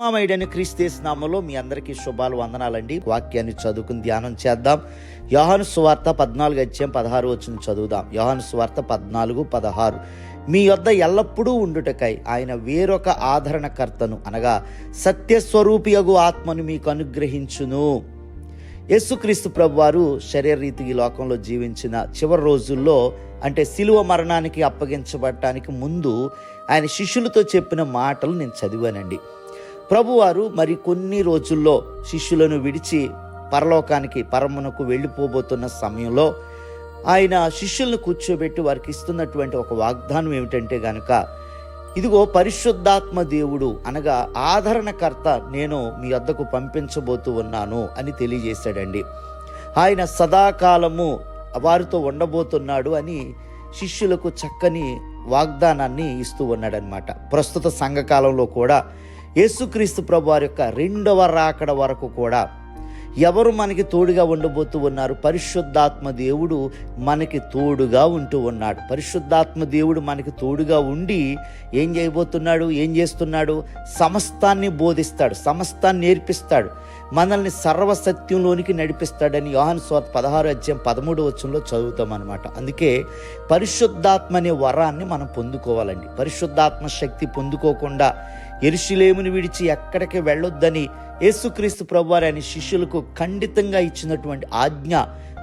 మామయుడైన క్రీస్తేస్ నామలో మీ అందరికీ శుభాలు వందనాలండి. వాక్యాన్ని చదువుకుని ధ్యానం చేద్దాం. యోహాను సువార్త పద్నాలుగు అధ్యాయం పదహారు వచ్చిన చదువుదాం. యోహాను సువార్త పద్నాలుగు పదహారు. మీ యొద్ద ఎల్లప్పుడూ ఉండుటకై ఆయన వేరొక ఆదరణకర్తను అనగా సత్యస్వరూపియగు ఆత్మను మీకు అనుగ్రహించును. యేసుక్రీస్తు ప్రభు వారు శరీరరీతి ఈ లోకంలో జీవించిన చివరి రోజుల్లో అంటే శిలువ మరణానికి అప్పగించబడటానికి ముందు ఆయన శిష్యులతో చెప్పిన మాటలు నేను చదివానండి. ప్రభువారు మరి కొన్ని రోజుల్లో శిష్యులను విడిచి పరలోకానికి పరమునకు వెళ్ళిపోబోతున్న సమయంలో ఆయన శిష్యులను కూర్చోబెట్టి వారికి ఇస్తున్నటువంటి ఒక వాగ్దానం ఏమిటంటే గనక ఇదిగో పరిశుద్ధాత్మ దేవుడు అనగా ఆదరణకర్త నేను మీ వద్దకు పంపించబోతూ ఉన్నాను అని తెలియజేశాడండి. ఆయన సదాకాలము వారితో ఉండబోతున్నాడు అని శిష్యులకు చక్కని వాగ్దానాన్ని ఇస్తూ ఉన్నాడనమాట ప్రస్తుత సంఘకాలంలో కూడా యేసుక్రీస్తు ప్రభు వారి యొక్క రెండవ రాకడ వరకు కూడా ఎవరు మనకి తోడుగా ఉండబోతూ ఉన్నారు? పరిశుద్ధాత్మ దేవుడు మనకి తోడుగా ఉంటూ ఉన్నాడు. పరిశుద్ధాత్మ దేవుడు మనకి తోడుగా ఉండి ఏం చేయబోతున్నాడు? ఏం చేస్తున్నాడు? సమస్తాన్ని బోధిస్తాడు సమస్తాన్ని నేర్పిస్తాడు. మనల్ని సర్వసత్యంలోనికి నడిపిస్తాడని యోహాన్ స్వార్థ పదహారు అధ్యాయం పదమూడు వచ్చంలో చదువుతాం అనమాట అందుకే పరిశుద్ధాత్మ అనే వరాన్ని మనం పొందుకోవాలండి. పరిశుద్ధాత్మ శక్తి పొందుకోకుండా ఎరుషులేముని విడిచి ఎక్కడికి వెళ్ళొద్దని యేసుక్రీస్తు ప్రభువారి ఆయన శిష్యులకు ఖండితంగా ఇచ్చినటువంటి ఆజ్ఞ.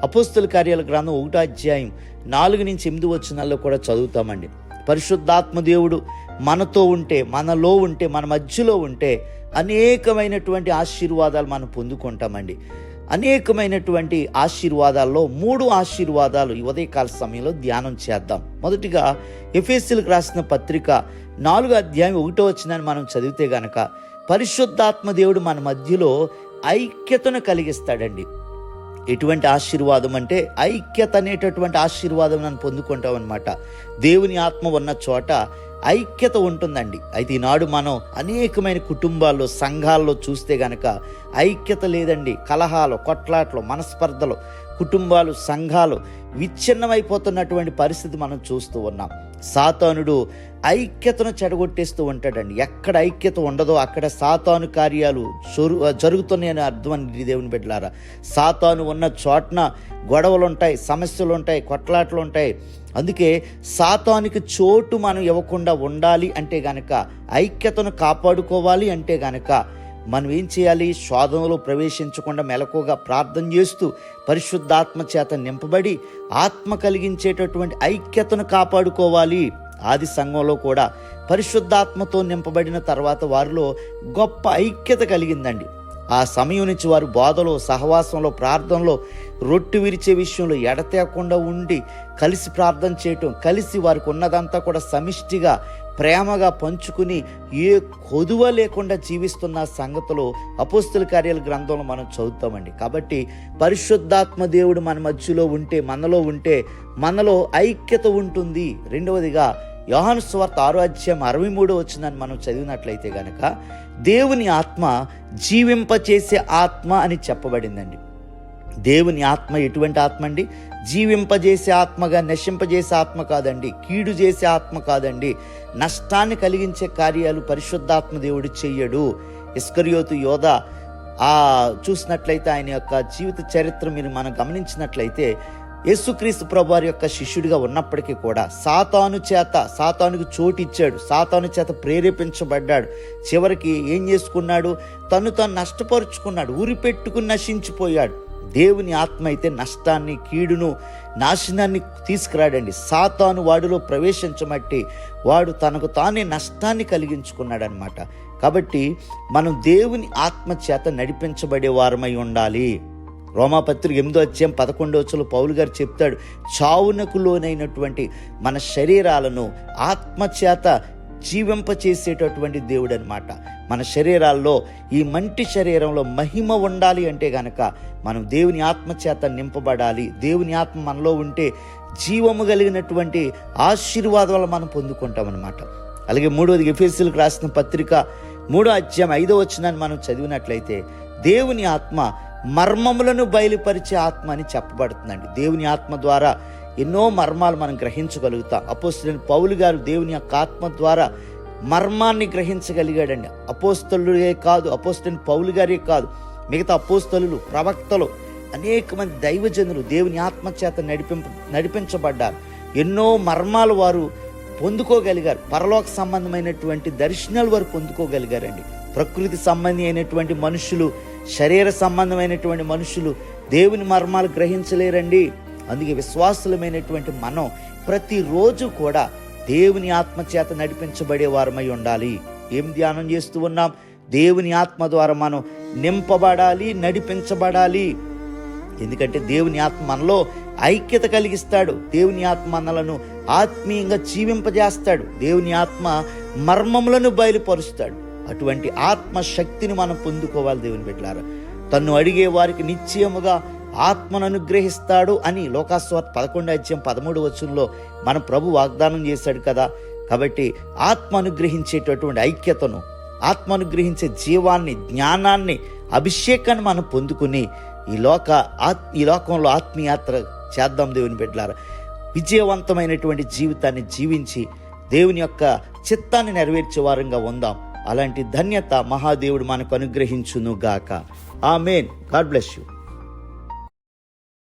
అపోస్తుల కార్యాల గ్రంథం ఒకటో అధ్యాయం నాలుగు నుంచి ఎనిమిది వచ్చినాల్లో కూడా చదువుతామండి. పరిశుద్ధాత్మ దేవుడు మనతో ఉంటే మనలో ఉంటే మన మధ్యలో ఉంటే అనేకమైనటువంటి ఆశీర్వాదాలు మనం పొందుకుంటామండి. అనేకమైనటువంటి ఆశీర్వాదాల్లో మూడు ఆశీర్వాదాలు ఉదయకాల సమయంలో ధ్యానం చేద్దాం. మొదటిగా ఎఫ్ఎస్సీలకు రాసిన పత్రిక నాలుగో అధ్యాయం ఒకటో వచ్చిందని మనం చదివితే గనక పరిశుద్ధాత్మ దేవుడు మన మధ్యలో ఐక్యతను కలిగిస్తాడండి. ఎటువంటి ఆశీర్వాదం అంటే ఐక్యత అనేటటువంటి ఆశీర్వాదం నన్ను పొందుకుంటాం అనమాట దేవుని ఆత్మ ఉన్న చోట ఐక్యత ఉంటుందండి. అయితే ఈనాడు మనం అనేకమైన కుటుంబాల్లో సంఘాల్లో చూస్తే గనక ఐక్యత లేదండి. కలహాలు కొట్లాట్లు మనస్పర్ధలు కుటుంబాలు సంఘాలు విచ్ఛిన్నమైపోతున్నటువంటి పరిస్థితి మనం చూస్తూ ఉన్నాం. సాతానుడు ఐక్యతను చెడగొట్టేస్తూ ఉంటాడండి. ఎక్కడ ఐక్యత ఉండదో అక్కడ సాతాను కార్యాలు జరు జరుగుతున్నాయని అర్థం అని దేవుని బిడ్డలారా. సాతాను ఉన్న చోటన గొడవలు ఉంటాయి సమస్యలు ఉంటాయి కొట్లాట్లు ఉంటాయి అందుకే సాతానికి చోటు మనం ఇవ్వకుండా ఉండాలి అంటే గనక ఐక్యతను కాపాడుకోవాలి అంటే గనక మనం ఏం చేయాలి? శోధనలో ప్రవేశించకుండా మెలకుగా ప్రార్థన చేస్తూ పరిశుద్ధాత్మ చేత నింపబడి ఆత్మ కలిగించేటటువంటి ఐక్యతను కాపాడుకోవాలి. ఆది సంఘంలో కూడా పరిశుద్ధాత్మతో నింపబడిన తర్వాత వారిలో గొప్ప ఐక్యత కలిగిందండి. ఆ సమయం నుంచి వారు బోధలో సహవాసంలో ప్రార్థనలో రొట్టు విరిచే విషయంలో ఎడతేకుండా ఉండి కలిసి ప్రార్థన చేయటం కలిసి వారికి ఉన్నదంతా కూడా సమిష్టిగా ప్రేమగా పంచుకుని ఏ కొదువ లేకుండా జీవిస్తున్న సంగతులు అపోస్తుల కార్యాల గ్రంథంలో మనం చదువుతామండి. కాబట్టి పరిశుద్ధాత్మ దేవుడు మన మధ్యలో ఉంటే మనలో ఉంటే మనలో ఐక్యత ఉంటుంది. రెండవదిగా యోహాను స్వార్త ఆరో అధ్యాయం అరవై మూడు వచ్చిందని మనం చదివినట్లయితే గనక దేవుని ఆత్మ జీవింపచేసే ఆత్మ అని చెప్పబడిందండి. దేవుని ఆత్మ ఎటువంటి ఆత్మ అండి జీవింపజేసే ఆత్మగా నశింపజేసే ఆత్మ కాదండి. కీడు చేసే ఆత్మ కాదండి. నష్టాన్ని కలిగించే కార్యాలు పరిశుద్ధాత్మ దేవుడు చెయ్యడు. ఇస్కరియోతు యోధ ఆ చూసినట్లయితే ఆయన యొక్క జీవిత చరిత్ర మీరు మనం గమనించినట్లయితే యేసుక్రీస్తు ప్రభువారి యొక్క శిష్యుడిగా ఉన్నప్పటికీ కూడా సాతాను చేత సాతానుకు చోటు ఇచ్చాడు. సాతాను చేత ప్రేరేపించబడ్డాడు. చివరికి ఏం చేసుకున్నాడు? తను తాను నష్టపరుచుకున్నాడు. ఊరి పెట్టుకుని నశించిపోయాడు. దేవుని ఆత్మ అయితే నష్టాన్ని కీడును నాశనాన్ని తీసుకురాడండి. సాతాను వాడిలో ప్రవేశించమట్టి వాడు తనకు తానే నష్టాన్ని కలిగించుకున్నాడనమాట కాబట్టి మనం దేవుని ఆత్మ చేత నడిపించబడే వారమై ఉండాలి. రోమాపత్రిక ఎనిమిదో అధ్యాయం పదకొండో వచ్చులో పౌలు గారు చెప్తాడు చావునకు లోనైనటువంటి మన శరీరాలను ఆత్మచేత జీవింపచేసేటటువంటి దేవుడు అనమాట మన శరీరాల్లో ఈ మంటి శరీరంలో మహిమ ఉండాలి అంటే గనక మనం దేవుని ఆత్మ చేత నింపబడాలి. దేవుని ఆత్మ మనలో ఉంటే జీవము కలిగినటువంటి ఆశీర్వాదాలు మనం పొందుకుంటాం అనమాట అలాగే మూడవది ఎఫ్ఎస్సీలకు రాసిన పత్రిక మూడో అధ్యాయం ఐదో వచ్చిందని మనం చదివినట్లయితే దేవుని ఆత్మ మర్మములను బయలుపరిచే ఆత్మ అని చెప్పబడుతుందండి. దేవుని ఆత్మ ద్వారా ఎన్నో మర్మాలు మనం గ్రహించగలుగుతాం. అపోస్తులైన పౌలు గారు దేవుని యొక్క ఆత్మ ద్వారా మర్మాన్ని గ్రహించగలిగాడండి. అపోస్తలుడే కాదు అపోస్తలుని పౌలు గారే కాదు మిగతా అపోస్తలు ప్రవక్తలు అనేక మంది దైవజనులు దేవుని ఆత్మచేత నడిపింప నడిపించబడ్డారు. ఎన్నో మర్మాలు వారు పొందుకోగలిగారు. పరలోక సంబంధమైనటువంటి దర్శనాలు వారు పొందుకోగలిగారండి. ప్రకృతి సంబంధి అయినటువంటి మనుషులు శరీర సంబంధమైనటువంటి మనుషులు దేవుని మర్మాలు గ్రహించలేరండి. అందుకే విశ్వాసులమైనటువంటి మనం ప్రతిరోజు కూడా దేవుని ఆత్మ చేత నడిపించబడే వారమై ఉండాలి. ఏం ధ్యానం చేస్తూ ఉన్నాం? దేవుని ఆత్మ ద్వారా మనం నింపబడాలి నడిపించబడాలి. ఎందుకంటే దేవుని ఆత్మ మనలో ఐక్యత కలిగిస్తాడు. దేవుని ఆత్మ మనలను ఆత్మీయంగా జీవింపజేస్తాడు. దేవుని ఆత్మ మర్మములను బయలుపరుస్తాడు. అటువంటి ఆత్మ శక్తిని మనం పొందుకోవాలి దేవుని బిడ్డలారా. తన్ను అడిగే వారికి నిశ్చయముగా ఆత్మను అనుగ్రహిస్తాడు అని లోకాస్వార్త పదకొండు అధ్యాయం పదమూడు వచనంలో మన ప్రభు వాగ్దానం చేశాడు కదా. కాబట్టి ఆత్మ అనుగ్రహించేటటువంటి ఐక్యతను ఆత్మ అనుగ్రహించే జీవాన్ని జ్ఞానాన్ని అభిషేకాన్ని మనం పొందుకుని ఈ లోక ఆత్ ఈ లోకంలో ఆత్మయాత్ర చేద్దాం దేవుని బిడ్డలారా. విజయవంతమైనటువంటి జీవితాన్ని జీవించి దేవుని యొక్క చిత్తాన్ని నెరవేర్చే వారంగా ఉందాం. అలాంటి ధన్యత మహాదేవుడు మనకు అనుగ్రహించును గాక మెయిన్ గాడ్ బ్లెస్ యూ.